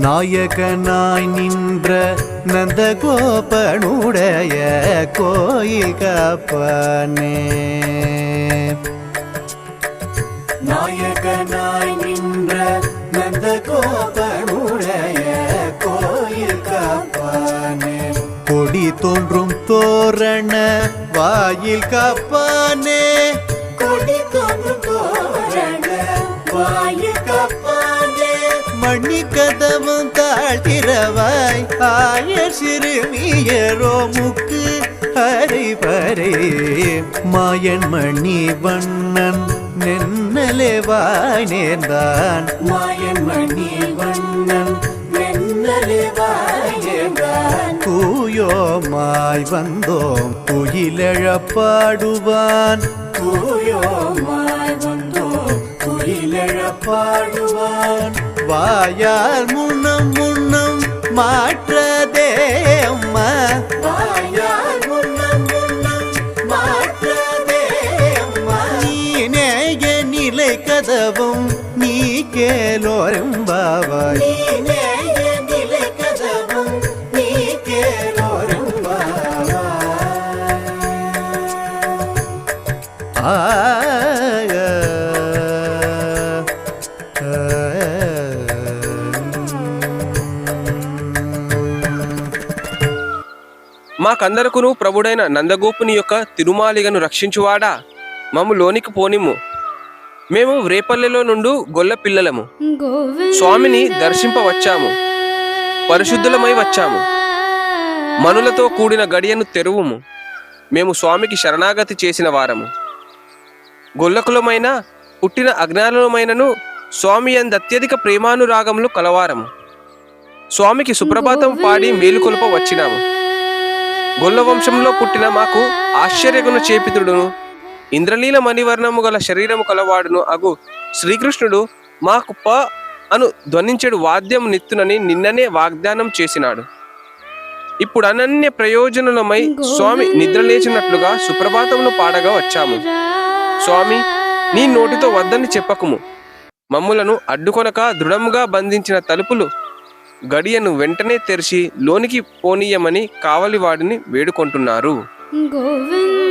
நாயகனாய் நின்ற நந்தகோபனுடைய கோயில் காப்பானே நாயகனாய் நின்ற நந்தகோபனுடைய கோயில் காப்பானே கொடி தோன்றும் தோரண வாயில் காப்பானே. கொடி தோன்றும் தோரண வாயில் காப்பானே. மணி கதவும் தாழ்த்திரவாய் ஆய சிறுமியரோ முக்கு ஹரிபரே மாயன் மணி வண்ணன் நென்னலே வாய்நேர்ந்தான் மாயன் மணி வண்ணன் நென்னலே வாய்நேர்ந்தான் கூயோமாய் வந்தோம் குயிலழப்பாடுவான் கூயோமாய் வந்தோம் குயிலழப்பாடுவான் வாயால் முன்னம் முன்னம் மாற்ற నీకే బాబా మాకందరకును ప్రభుడైన నందగోపుని యొక్క తిరుమాలిగను రక్షించువాడా? మమ్ము లోనికి పోనిమ్ము. మేము రేపల్లెలో నుండు గొల్ల పిల్లలము. స్వామిని దర్శింపవచ్చాము. పరిశుద్ధులమై వచ్చాము. మనులతో కూడిన గడియను తెరువుము. మేము స్వామికి శరణాగతి చేసిన వారము. గొల్లకులమైన పుట్టిన అజ్ఞానులమైనను స్వామి అంద అత్యధిక ప్రేమానురాగములు కలవారము. స్వామికి సుప్రభాతం పాడి మేలుకొలుప వచ్చినాము గొల్ల వంశంలో పుట్టిన మాకు ఆశ్చర్యగుణ చేపితుడును. ఇంద్రలీల మణివర్ణము గల శరీరము కలవాడును అగు. శ్రీకృష్ణుడు మాకు ప అను ధ్వనించెడు వాద్యం నిత్తునని నిన్ననే వాగ్దానం చేసినాడు. ఇప్పుడు అనన్య ప్రయోజనలమై స్వామి నిద్రలేచినట్లుగా సుప్రభాతమును పాడగా వచ్చాము. స్వామి నీ నోటితో వద్దని చెప్పకుము. మమ్ములను అడ్డుకొనక దృఢముగా బంధించిన తలుపులు గడియను వెంటనే తెరిచి లోనికి పోనీయమని కావలివాడిని వేడుకొంటున్నారు. గోవింద